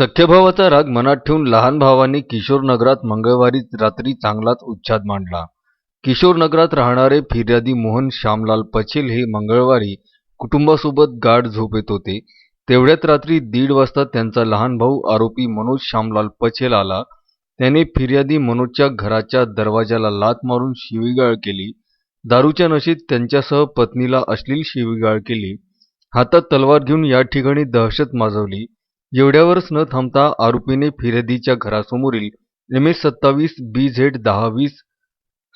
सख्यभावाचा राग मनात ठेवून लहान भावाने किशोरनगरात मंगळवारी रात्री चांगलाच उच्छाद मांडला. किशोरनगरात राहणारे फिर्यादी मोहन श्यामलाल पछेल हे मंगळवारी कुटुंबासोबत गाढ झोपेत होते. तेवढ्यात रात्री दीड वाजता त्यांचा लहान भाऊ आरोपी मनोज श्यामलाल पछेल आला. त्याने फिर्यादी मनोजच्या घराच्या दरवाजाला लाथ मारून शिवीगाळ केली. दारूच्या नशेत त्यांच्यासह पत्नीला अश्लील शिवीगाळ केली. हातात तलवार घेऊन या ठिकाणी दहशत माजवली. एवढ्यावरच न थांबता आरोपीने फिर्यादीच्या घरासमोरील एम एस सत्तावीस बी झेड दहा वीस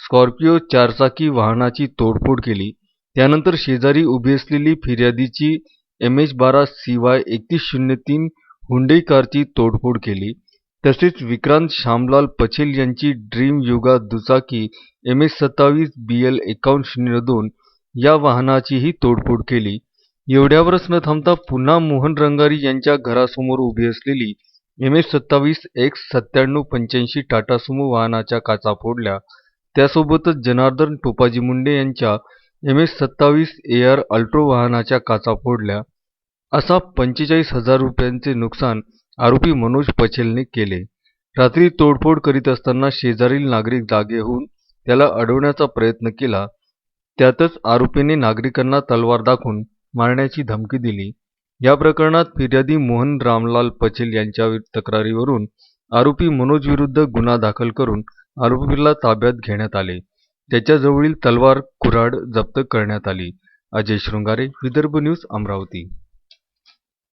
स्कॉर्पिओ चारचाकी वाहनाची तोडफोड केली. त्यानंतर शेजारी उभी असलेली फिर्यादीची एम एच बारा सी वाय एकतीस शून्य तीन हुंडई कारची तोडफोड केली. तसेच विक्रांत श्यामलाल पछेल यांची ड्रीम युगा दुचाकी एम एस सत्तावीस बी एल एकावन्न शून्य दोन या वाहनाचीही तोडफोड केली. एवढ्यावरच न थांबता पुन्हा मोहन रंगारी यांच्या घरासमोर उभी असलेली एम एस सत्तावीस एक्स सत्त्याण्णव पंच्याऐंशी टाटा सुमो वाहनाच्या काचा फोडल्या. त्यासोबतच जनार्दन टोपाजी मुंडे यांच्या एम एस सत्तावीस ए आर अल्ट्रो वाहनाच्या काचा फोडल्या. असा पंचेचाळीस हजार रुपयांचे नुकसान आरोपी मनोज पछेलने केले. रात्री तोडफोड करीत असताना शेजारील नागरिक जागे होऊन त्याला अडवण्याचा प्रयत्न केला. त्यातच आरोपीने नागरिकांना तलवार दाखवून मारण्याची धमकी दिली. या प्रकरणात फिर्यादी मोहन रामलाल पचेल यांच्या तक्रारीवरून आरोपी मनोज विरुद्ध गुन्हा दाखल करून आरोपीला ताब्यात घेण्यात आले. त्याच्याजवळील तलवार कुऱ्हाड जप्त करण्यात आली. अजय शृंगारे विदर्भ न्यूज अमरावती.